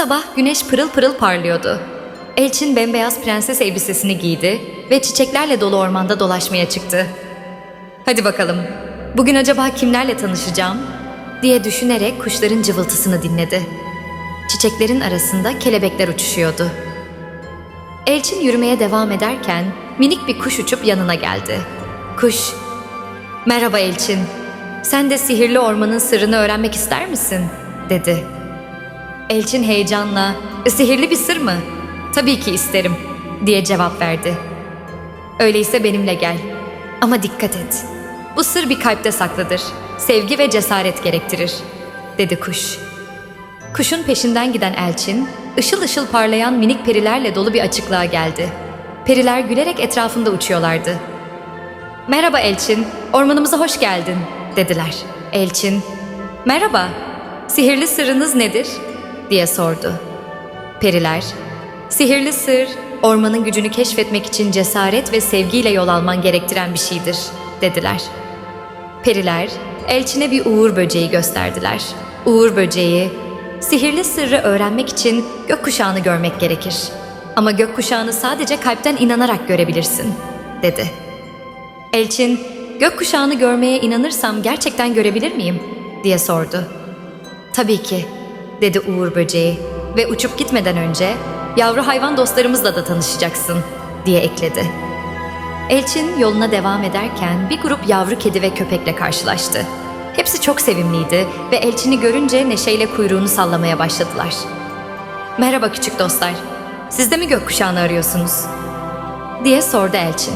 sabah güneş pırıl pırıl parlıyordu. Elçin bembeyaz prenses elbisesini giydi ve çiçeklerle dolu ormanda dolaşmaya çıktı. Hadi bakalım, bugün acaba kimlerle tanışacağım? diye düşünerek kuşların cıvıltısını dinledi. Çiçeklerin arasında kelebekler uçuşuyordu. Elçin yürümeye devam ederken minik bir kuş uçup yanına geldi. Kuş, "Merhaba Elçin. Sen de sihirli ormanın sırrını öğrenmek ister misin?" dedi. Elçin heyecanla, "Sihirli bir sır mı? Tabii ki isterim." diye cevap verdi. Öyleyse benimle gel. Ama dikkat et. Bu sır bir kalpte saklıdır. Sevgi ve cesaret gerektirir, dedi kuş. Kuşun peşinden giden Elçin, ışıl ışıl parlayan minik perilerle dolu bir açıklığa geldi. Periler gülerek etrafında uçuyorlardı. Merhaba Elçin, ormanımıza hoş geldin, dediler. Elçin, merhaba, sihirli sırrınız nedir? Diye sordu. Periler, sihirli sır, ormanın gücünü keşfetmek için cesaret ve sevgiyle yol alman gerektiren bir şeydir, dediler. Periler, Elçin'e bir uğur böceği gösterdiler. Uğur böceği, sihirli sırrı öğrenmek için gökkuşağını görmek gerekir. Ama gökkuşağını sadece kalpten inanarak görebilirsin, dedi. Elçin, gökkuşağını görmeye inanırsam gerçekten görebilir miyim? diye sordu. Tabii ki, dedi Uğur böceği ve uçup gitmeden önce yavru hayvan dostlarımızla da tanışacaksın, diye ekledi. Elçin yoluna devam ederken bir grup yavru kedi ve köpekle karşılaştı. Hepsi çok sevimliydi ve Elçin'i görünce neşeyle kuyruğunu sallamaya başladılar. Merhaba küçük dostlar, siz de mi gökkuşağını arıyorsunuz? diye sordu Elçin.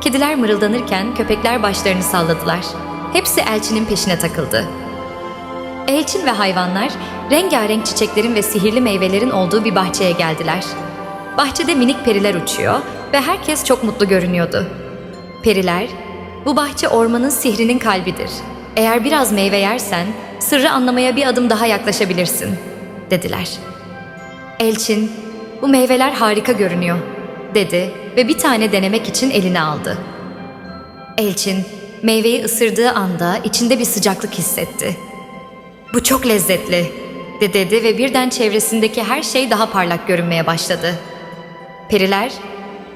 Kediler mırıldanırken köpekler başlarını salladılar. Hepsi Elçin'in peşine takıldı. Elçin ve hayvanlar rengarenk çiçeklerin ve sihirli meyvelerin olduğu bir bahçeye geldiler. Bahçede minik periler uçuyor ve herkes çok mutlu görünüyordu. Periler, bu bahçe ormanın sihrinin kalbidir. Eğer biraz meyve yersen sırrı anlamaya bir adım daha yaklaşabilirsin, dediler. Elçin, bu meyveler harika görünüyor, dedi ve bir tane denemek için eline aldı. Elçin, meyveyi ısırdığı anda içinde bir sıcaklık hissetti. Bu çok lezzetli, de dedi ve birden çevresindeki her şey daha parlak görünmeye başladı. Periler,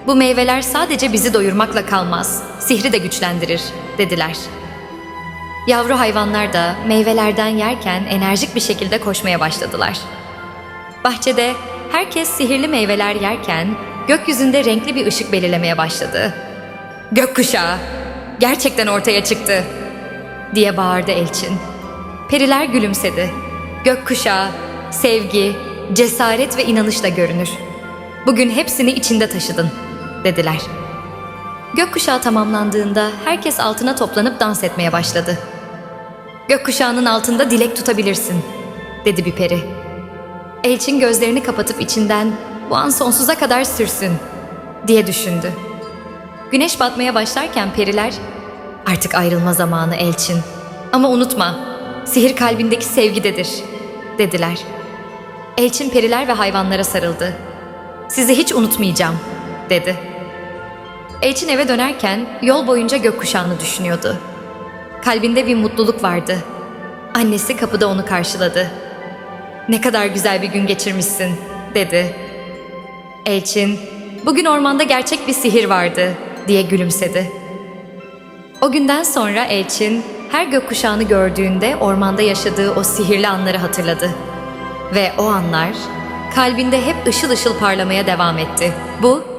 bu meyveler sadece bizi doyurmakla kalmaz, sihri de güçlendirir, dediler. Yavru hayvanlar da meyvelerden yerken enerjik bir şekilde koşmaya başladılar. Bahçede herkes sihirli meyveler yerken gökyüzünde renkli bir ışık belirlemeye başladı. Gökkuşağı gerçekten ortaya çıktı diye bağırdı Elçin. Periler gülümsedi. Gökkuşağı, sevgi, cesaret ve inanışla görünür. Bugün hepsini içinde taşıdın, dediler. Gökkuşağı tamamlandığında herkes altına toplanıp dans etmeye başladı. Gökkuşağının altında dilek tutabilirsin, dedi bir peri. Elçin gözlerini kapatıp içinden bu an sonsuza kadar sürsün, diye düşündü. Güneş batmaya başlarken periler, artık ayrılma zamanı Elçin. Ama unutma, sihir kalbindeki sevgidedir, dediler. Elçin periler ve hayvanlara sarıldı. Sizi hiç unutmayacağım, dedi. Elçin eve dönerken yol boyunca gökkuşağını düşünüyordu. Kalbinde bir mutluluk vardı. Annesi kapıda onu karşıladı. Ne kadar güzel bir gün geçirmişsin, dedi. Elçin, bugün ormanda gerçek bir sihir vardı, diye gülümsedi. O günden sonra Elçin, her gökkuşağını gördüğünde ormanda yaşadığı o sihirli anları hatırladı. Ve o anlar kalbinde hep ışıl ışıl parlamaya devam etti. Bu